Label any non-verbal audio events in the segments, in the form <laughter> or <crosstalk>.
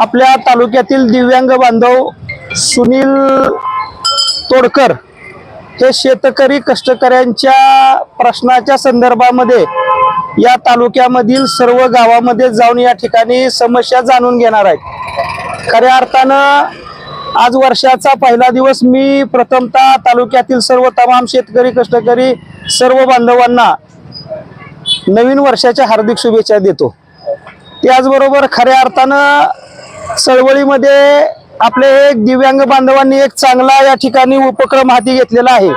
आपल्या तालुक्यातील दिव्यांग बांधव सुनील तोडकर हे शेतकरी कष्टकऱ्यांच्या प्रश्नाच्या संदर्भामध्ये या तालुक्यामधील सर्व गावामध्ये जाऊन या ठिकाणी समस्या जाणून घेणार आहेत. खऱ्या अर्थानं आज वर्षाचा पहिला दिवस मी प्रथमतः तालुक्यातील सर्व तमाम शेतकरी कष्टकरी सर्व बांधवांना नवीन वर्षाच्या हार्दिक शुभेच्छा देतो. त्याचबरोबर खऱ्या अर्थानं चळवळीमध्ये आपले एक दिव्यांग बांधवांनी एक चांगला या ठिकाणी उपक्रम हाती घेतलेला आहे.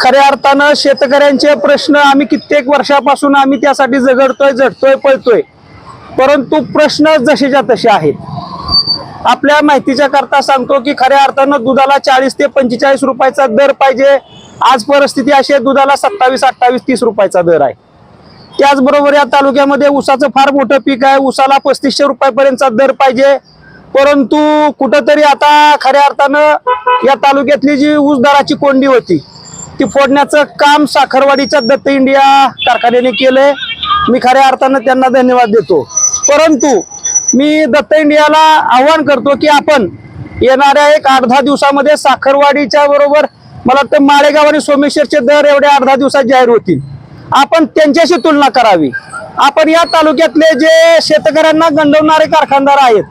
खऱ्या अर्थानं शेतकऱ्यांचे प्रश्न आम्ही कित्येक वर्षापासून आम्ही त्यासाठी झगडतोय झटतोय पळतोय. परंतु प्रश्न जसेच्या तसे आहेत. आपल्या माहितीच्या करता सांगतो की खऱ्या अर्थानं दुधाला चाळीस ते पंचेचाळीस रुपयाचा दर पाहिजे. आज परिस्थिती अशी आहे दुधाला सत्तावीस अठ्ठावीस तीस रुपयाचा दर आहे. त्याचबरोबर या तालुक्यामध्ये ऊसाचं फार मोठं पीक आहे. ऊसाला पस्तीसशे रुपयापर्यंतचा दर पाहिजे. परंतु कुठंतरी आता खऱ्या अर्थानं या तालुक्यातली जी ऊस दराची कोंडी होती ती फोडण्याचं काम साखरवाडीच्या दत्त इंडिया कारखान्याने केलंय. मी खऱ्या अर्थानं त्यांना धन्यवाद देतो. परंतु मी दत्त इंडियाला आव्हान करतो की आपण येणाऱ्या एक आठ दहा दिवसामध्ये साखरवाडीच्या बरोबर मला वाटतं माळेगाव आणि सोमेश्वरचे दर एवढ्या आठ दहा दिवसात जाहीर होतील. आपण त्यांच्याशी तुलना करावी. आपण या तालुक्यातले जे शेतकऱ्यांना गंडवणारे कारखानदार आहेत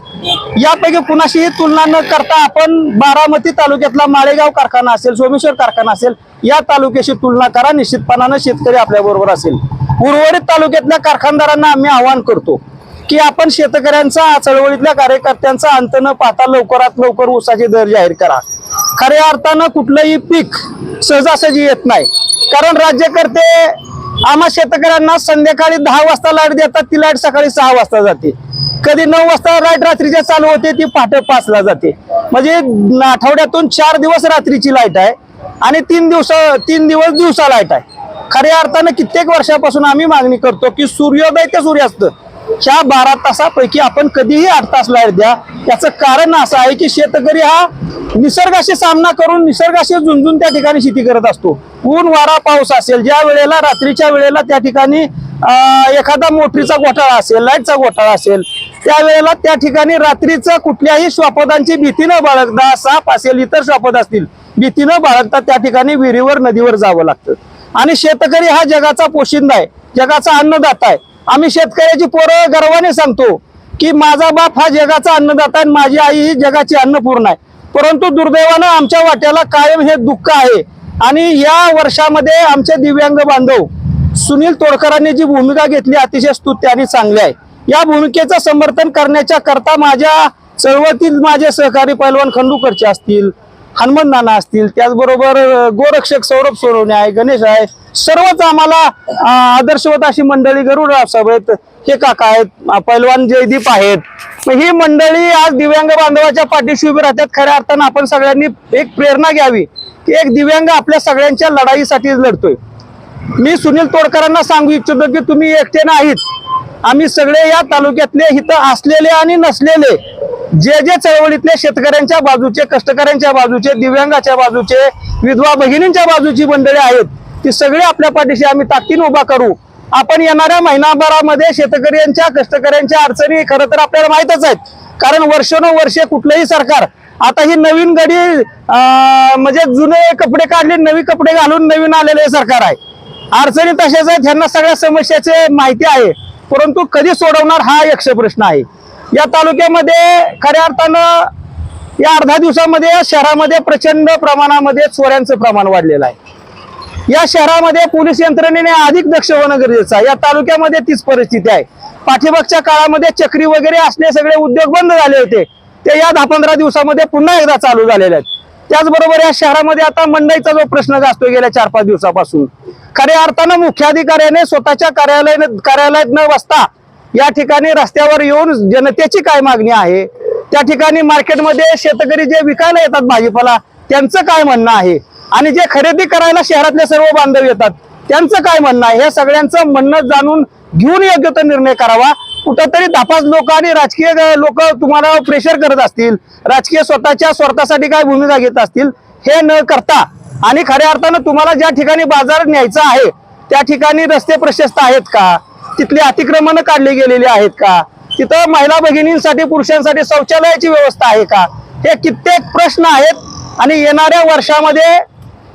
यापैकी कुणाशीही तुलना न करता आपण बारामती तालुक्यातला माळेगाव कारखाना असेल सोमेश्वर कारखाना असेल या तालुक्याशी तुलना करा. निश्चितपणानं शेतकरी आपल्या बरोबर असेल. उर्वरित तालुक्यातल्या कारखानदारांना आम्ही आवाहन करतो की आपण शेतकऱ्यांचा चळवळीतल्या कार्यकर्त्यांचा अंत न पाहता लवकरात लवकर ऊसाचे दर जाहीर करा. खऱ्या अर्थानं कुठलंही पीक सहजासहजी येत नाही. कारण राज्यकर्ते आम्हा शेतकऱ्यांना संध्याकाळी दहा वाजता लाइट देतात ती लाइट सकाळी सहा वाजता जाते. कधी नऊ वाजता लाइट रात्रीच्या चालू होते ती पहाटे पाचला जाते. म्हणजे आठवड्यातून चार दिवस रात्रीची लाइट आहे आणि तीन दिवस तीन दिवस दिवसा लाइट आहे. खऱ्या अर्थानं कित्येक वर्षापासून आम्ही मागणी करतो की सूर्योदय ते सूर्यास्त. ह्या बारा तासापैकी आपण कधीही आठ तास लाइट द्या. याचं कारण असं आहे की शेतकरी हा निसर्गाशी सामना करून निसर्गाशी झुंजून त्या ठिकाणी शेती करत असतो. ऊन वारा पाऊस असेल ज्या वेळेला रात्रीच्या वेळेला त्या ठिकाणी एखादा मोटरीचा घोटाळा असेल लाईटचा घोटाळा असेल त्यावेळेला त्या ठिकाणी रात्रीचं कुठल्याही श्वापदांची भीती न बाळगता साप असेल इतर श्वापद असतील भीती न बाळगता त्या ठिकाणी विहिरीवर नदीवर जावं लागतं. आणि शेतकरी हा जगाचा पोशिंदा आहे जगाचा अन्नदाता आहे. आम्ही शेतकऱ्याची पोरं गर्वाने सांगतो की माझा बाप हा जगाचा अन्नदाता आणि माझी आई ही जगाची अन्नपूर्ण आहे. परंतु दुर्दैवानं आमच्या वाट्याला कायम हे दुःख आहे. आणि या वर्षामध्ये आमचे दिव्यांग बांधव सुनील तोडकरांनी जी भूमिका घेतली अतिशय स्तुत्य आणि चांगली आहे. या भूमिकेचं समर्थन करण्याच्या करता माझ्या चळवळीतील माझे सहकारी पैलवान खंडूकरचे असतील हनुमान नाना असतील त्याचबरोबर गोरक्षक सौरभ सोनवणे आहे गणेश आहे सर्वच आम्हाला आदर्शवत अशी मंडळी गरुडराव साहेब आहेत हे काका आहेत पैलवान जयदीप आहेत. ही मंडळी आज दिव्यांग बांधवाच्या पाठीशी उभी राहतात खऱ्या अर्थानं आपण सगळ्यांनी एक प्रेरणा घ्यावी की एक दिव्यांग आपल्या सगळ्यांच्या लढाईसाठी लढतोय. मी सुनील तोडकरांना सांगू इच्छितो की तुम्ही एकटे नाहीत. आम्ही सगळे या तालुक्यातले इथं असलेले आणि नसलेले जे जे चळवळीतले शेतकऱ्यांच्या बाजूचे कष्टकऱ्यांच्या बाजूचे दिव्यांगाच्या बाजूचे विधवा भगिनींच्या बाजूची मंडळी आहेत ती सगळी आपल्या पाठीशी आम्ही ताकदीने उभा करू. आपण येणाऱ्या महिनाभरामध्ये शेतकऱ्यांच्या कष्टकऱ्यांच्या अडचणी खरं तर आपल्याला माहीतच आहेत. कारण वर्षानुवर्षे कुठलंही सरकार आता ही नवीन गडी म्हणजे जुने कपडे काढले नवी कपडे घालून नवीन आलेले सरकार आहे. अडचणी तशाच आहेत ह्यांना सगळ्या समस्याचे माहिती आहे. परंतु कधी सोडवणार हा यक्ष प्रश्न आहे. या तालुक्यामध्ये खऱ्या अर्थानं या अर्धा दिवसामध्ये शहरामध्ये प्रचंड प्रमाणामध्ये चोऱ्यांचं प्रमाण वाढलेलं आहे. या शहरामध्ये पोलीस यंत्रणेने अधिक दक्ष होणं गरजेचं आहे. या तालुक्यामध्ये तीच परिस्थिती आहे. पाठीमागच्या काळामध्ये चक्री वगैरे असले सगळे उद्योग बंद झाले होते. ते या दहा पंधरा दिवसामध्ये पुन्हा एकदा चालू झालेले आहेत. त्याचबरोबर या शहरामध्ये आता मंडईचा जो प्रश्न जास्तो गेल्या चार पाच दिवसापासून. खऱ्या अर्थानं मुख्याधिकाऱ्याने स्वतःच्या कार्यालयाने कार्यालयात न बसता या ठिकाणी रस्त्यावर येऊन जनतेची काय मागणी आहे? त्या ठिकाणी मार्केटमध्ये शेतकरी जे विकायला येतात भाजीपाला त्यांचं काय म्हणणं आहे? आणि जे खरेदी करायला शहरातले सर्व बांधव येतात त्यांचं काय म्हणणं आहे? हे सगळ्यांचं म्हणणं जाणून घेऊन योग्य तो निर्णय करावा. कुठंतरी दापास लोक आणि राजकीय लोक तुम्हाला प्रेशर करत असतील. राजकीय स्वतःच्या स्वार्थासाठी काय भूमिका घेत असतील हे न करता आणि खऱ्या अर्थानं तुम्हाला ज्या ठिकाणी बाजार न्यायचा आहे त्या ठिकाणी रस्ते प्रशस्त आहेत का? तिथली अतिक्रमणं काढली गेलेली आहेत का? तिथं महिला भगिनींसाठी पुरुषांसाठी शौचालयाची व्यवस्था आहे का? हे कित्येक प्रश्न आहेत आणि येणाऱ्या वर्षामध्ये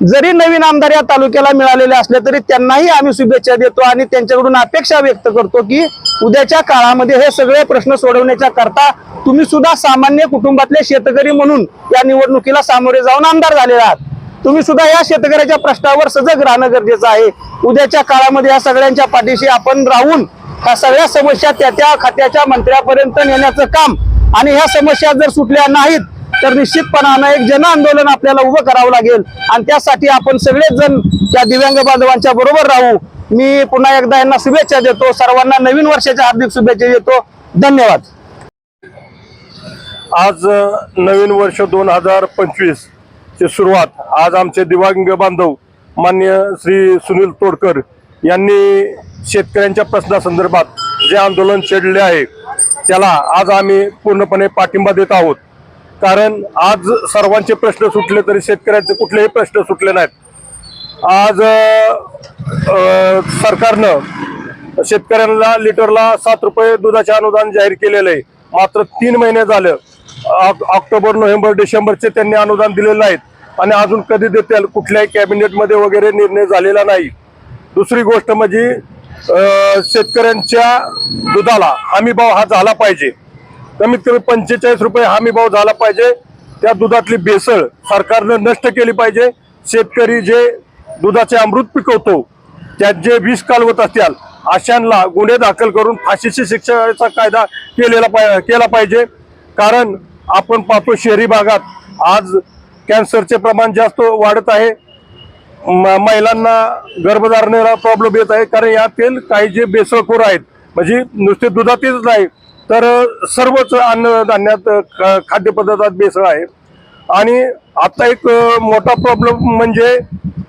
जरी नवीन आमदार या तालुक्याला मिळालेले असले तरी त्यांनाही आम्ही शुभेच्छा देतो आणि त्यांच्याकडून अपेक्षा व्यक्त करतो की उद्याच्या काळामध्ये हे सगळे प्रश्न सोडवण्याच्या करता तुम्ही सुद्धा सामान्य कुटुंबातले शेतकरी म्हणून या निवडणुकीला सामोरे जाऊन आमदार झालेले आहात. तुम्ही सुद्धा या शेतकऱ्याच्या प्रश्नावर सजग राहणं गरजेचं आहे. उद्याच्या काळामध्ये या सगळ्यांच्या पाठीशी आपण राहून ह्या सगळ्या समस्या त्या त्या खात्याच्या मंत्र्यापर्यंत नेण्याचं काम आणि ह्या समस्या जर सुटल्या नाहीत तर निश्चितपणानं एक जन आंदोलन आपल्याला उभं करावं लागेल. आणि त्यासाठी आपण सगळेच जण त्या दिव्यांग बांधवांच्या बरोबर राहू. मी पुन्हा एकदा यांना शुभेच्छा देतो. सर्वांना नवीन वर्षाच्या हार्दिक शुभेच्छा देतो. धन्यवाद. आज नवीन वर्ष दोन हजार पंचवीस. ची सुरुवात आज आमचे दिव्यांग बांधव मान्य श्री सुनील तोडकर यांनी शेतकऱ्यांच्या प्रश्नासंदर्भात जे आंदोलन छेडले आहे त्याला आज आम्ही पूर्णपणे पाठिंबा देत आहोत. कारण आज सर्वांचे प्रश्न सुटले तरी शेतकऱ्यांचे कुठलेही प्रश्न सुटले नाहीत. आज सरकारनं शेतकऱ्यांना लिटरला सात रुपये दुधाचे अनुदान जाहीर केलेलं आहे. मात्र तीन महिने झालं ऑक्टोबर नोव्हेंबर डिसेंबरचे त्यांनी अनुदान दिलेलं आहेत आणि अजून कधी देतील कुठल्याही कॅबिनेटमध्ये वगैरे निर्णय झालेला नाही. दुसरी गोष्ट म्हणजे शेतकऱ्यांच्या दुधाला हमी भाव हा झाला पाहिजे. कमीत कमी पंचेचाळीस रुपये हमी भाव झाला पाहिजे. त्या दुधातली भेसळ सरकारनं नष्ट केली पाहिजे. शेतकरी जे दुधाचे अमृत पिकवतो त्यात जे विष कालवत असतील अशांना गुन्हे दाखल करून फाशीची शिक्षेचा कायदा केलेला पाय केला पाहिजे. कारण आपण पाहतो शहरी भागात आज कॅन्सरचे प्रमाण जास्त वाढत आहे. म- महिलांना गर्भधारणेला प्रॉब्लेम येत आहे. कारण यातील काही जे बेसळखोर आहेत म्हणजे नुसते दुधातीलच नाही तर सर्वच अन्नधान्यात ख- खाद्यपदार्थात बेसळ आहे. आणि आता एक मोठा प्रॉब्लेम म्हणजे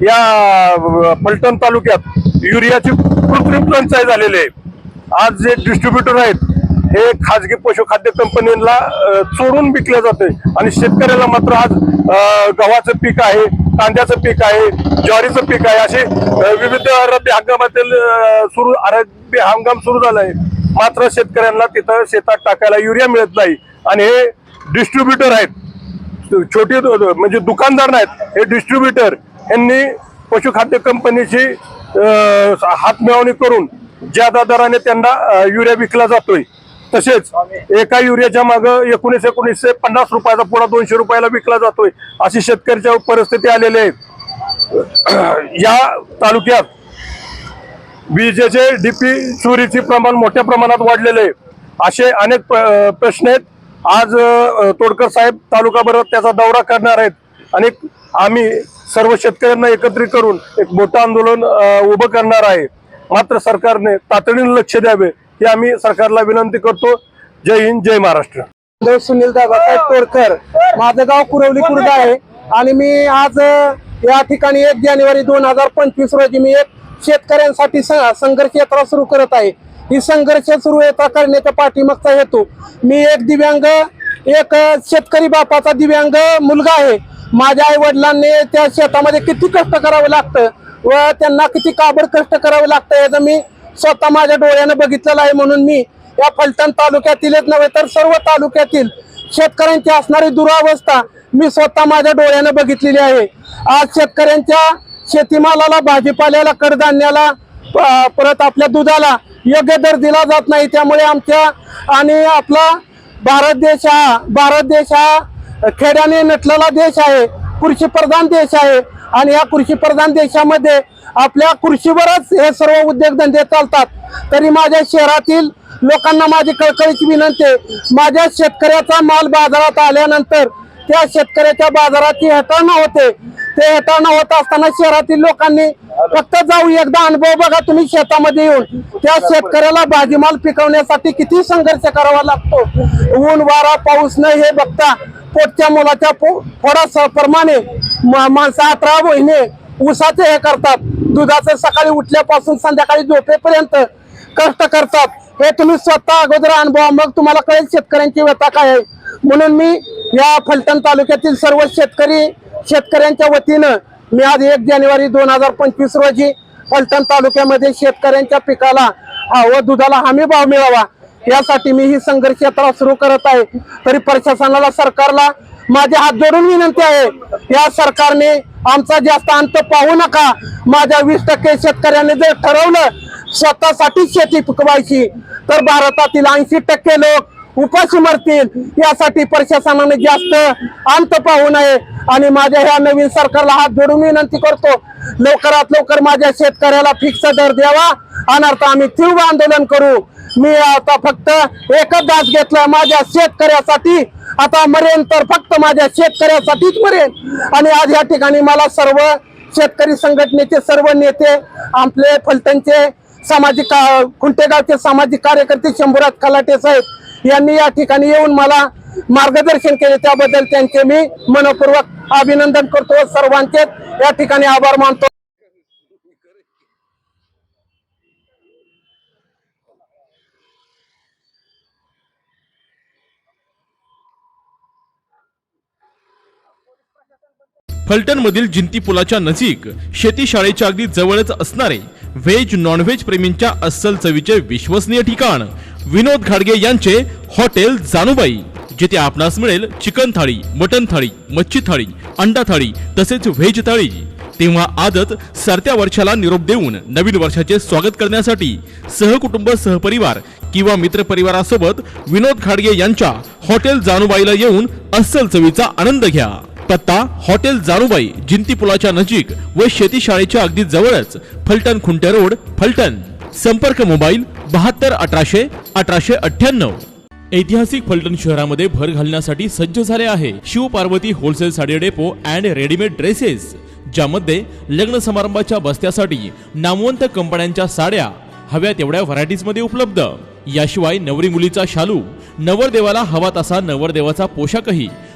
या पलटण तालुक्यात युरियाची कृत्रिम टंचाई झालेली आहे. आज जे डिस्ट्रीब्युटर आहेत हे खाजगी पशुखाद्य कंपनीला अ, चोरून विकले जाते आणि शेतकऱ्याला मात्र आज गव्हाचं पीक आहे कांद्याचं पीक आहे ज्वारीचं पीक आहे असे विविध रब्बी हंगामातील सुरू रब्बी हंगाम सुरू झाला आहे मात्र शेतकऱ्यांना तिथं शेतात टाकायला युरिया मिळत नाही. आणि हे डिस्ट्रीब्युटर आहेत. छोटे दु- म्हणजे दुकानदार नाहीत. हे डिस्ट्रीब्युटर यांनी पशुखाद्य कंपनीची अ, हात मिळवणी करून ज्यादा दराने त्यांना युरिया विकला जातोय. तसेच एका युरियाच्या मागं एकोणीस एकोणीसशे पन्नास रुपयाचा पुढा दोनशे रुपयाला विकला जातोय अशी शेतकऱ्याच्या परिस्थिती आलेली आहे. <clears throat> या तालुक्यात विजेचे डीपी चोरीचे प्रमाण मोठ्या प्रमाणात वाढलेले आहे. असे अनेक प- प्रश्न आहेत. आज तोडकर साहेब तालुकाभर त्याचा दौरा करणार आहेत. आणि आम्ही सर्व शेतकऱ्यांना एकत्रित करून एक मोठं आंदोलन उभं करणार आहे. मात्र सरकारने तातडीने लक्ष द्यावे. ही आम्ही सरकारला विनंती करतो. जय हिंद जय महाराष्ट्र. सुनील दादासाहेब तोडकर माझं गाव कुरवली खुर्द आहे आणि मी आज या ठिकाणी एक जानेवारी दोन हजार पंचवीस रोजी मी एक शेतकऱ्यांसाठी स- संघर्ष यात्रा सुरू करत आहे. ही संघर्ष सुरू यात्रा करण्याच्या पाठीमागचा हेतू मी एक दिव्यांग एक शेतकरी बापाचा दिव्यांग मुलगा आहे. माझ्या आई वडिलांनी त्या शेतामध्ये किती कष्ट करावं लागतं व त्यांना किती काबड कष्ट करावं लागतं याचं मी स्वतः माझ्या डोळ्यानं बघितलेलं आहे म्हणून मी या फलटण तालुक्यातीलच नव्हे तर सर्व तालुक्यातील शेतकऱ्यांची असणारी दुरावस्था मी स्वतः माझ्या डोळ्यानं बघितलेली आहे. आज शेतकऱ्यांच्या शेतीमालाला भाजीपाल्याला कडधान्याला प- परत आपल्या दुधाला योग्य दर दिला जात नाही. त्यामुळे आमच्या आणि आपला भारत देश हा भारत देश हा खेड्याने नटलेला देश आहे कृषी प्रधान देश आहे. आणि या कृषी प्रधान देशामध्ये आपल्या कृषीवरच हे सर्व उद्योगधंदे चालतात. तरी माझ्या शहरातील लोकांना माझी कळकळीची विनंती आहे. माझ्या शेतकऱ्याचा माल बाजारात आल्यानंतर त्या शेतकऱ्याच्या बाजाराची हेटाळणं होते. ते हेटाळणं होत असताना शहरातील लोकांनी फक्त जाऊ एकदा अनुभव बघा तुम्ही शेतामध्ये येऊन त्या शेतकऱ्याला भाजीमाल पिकवण्यासाठी किती संघर्ष करावा लागतो. ऊन वारा पाऊस न हे बघता पोटच्या मुलाच्या पो- फोडा प्रमाणे माणसं अठरा महिने उसाचे हे करतात. दुधाचं सकाळी उठल्यापासून संध्याकाळी झोपेपर्यंत कष्ट करतात. हे तुम्ही स्वतः अगोदर अनुभवा मग तुम्हाला कळेल शेतकऱ्यांची व्यथा काय आहे. म्हणून मी या फलटण तालुक्यातील सर्व शेतकरी शेतकऱ्यांच्या वतीनं मी आज एक जानेवारी दोन हजार पंचवीस रोजी फलटण तालुक्यामध्ये शेतकऱ्यांच्या पिकाला व दुधाला हमी भाव मिळावा यासाठी मी ही संघर्ष यात्रा सुरू करत आहे. तरी प्रशासनाला सरकारला माझे हात जोडून विनंती आहे. या सरकारने आमचा जास्त अंत पाहू नका. माझ्या वीस टक्के शेतकऱ्यांनी जर ठरवलं स्वतःसाठी शेती पिकवायची तर भारतातील ऐंशी टक्के लोक उपाशी मरतील. यासाठी प्रशासनाने जास्त अंत पाहू नये. आणि माझ्या ह्या नवीन सरकारला हात जोडून विनंती करतो लवकरात लवकर माझ्या शेतकऱ्याला फिक्स दर द्यावा. अनर्थ आम्ही तीव्र आंदोलन करू. मी आता फक्त एकच दास घेतला माझ्या शेतकऱ्यासाठी. आता मरेन तर फक्त माझ्या शेतकऱ्यासाठीच मरेन. आणि आज या ठिकाणी मला सर्व शेतकरी संघटनेचे सर्व नेते आपले फलटणचे सामाजिक का- खुंटेगावचे सामाजिक कार्यकर्ते शंभूराज खलाटे साहेब यांनी या ठिकाणी येऊन मला मार्गदर्शन केले. त्याबद्दल त्यांचे मी मनपूर्वक अभिनंदन करतो. सर्वांचे या ठिकाणी आभार मानतो. फलटणमधील जिंती पुलाच्या नजीक शेती शाळेच्या अगदी जवळच असणारे व्हेज नॉनव्हेज प्रेमींच्या अस्सल चवीचे विश्वसनीय ठिकाण विनोद घाडगे यांचे हॉटेल जानुबाई जिथे आपणास मिळेल चिकन थाळी मटन थाळी मच्छी थाळी अंडा थाळी तसेच व्हेज थाळी. तेव्हा आदत सरत्या वर्षाला निरोप देऊन नवीन वर्षाचे स्वागत करण्यासाठी सहकुटुंब सहपरिवार किंवा मित्रपरिवारासोबत विनोद खाडगे यांच्या हॉटेल जानुबाईला येऊन अस्सल चवीचा आनंद घ्या. पत्ता हॉटेल जारुबाई जिंती पुलाच्या नजीक व शेती शाळेच्या अगदी जवळच फलटण खुंटे रोड फलटण. संपर्क मोबाईल बहात्तर अठराशे अठराशे अठ्ठ्याण्णव. ऐतिहासिक फलटण शहरामध्ये भर घालण्यासाठी सज्ज झाले आहे Shiv Parvati wholesale sari depot and readymade dresses ज्यामध्ये लग्न समारंभाच्या बस्त्यासाठी नामवंत कंपन्यांच्या साड्या हव्या तेवढ्या व्हरायटीजमध्ये उपलब्ध. याशिवाय नवरी मुलीचा शालू नवरदेवाला हवा तसा नवरदेवाचा पोशाखही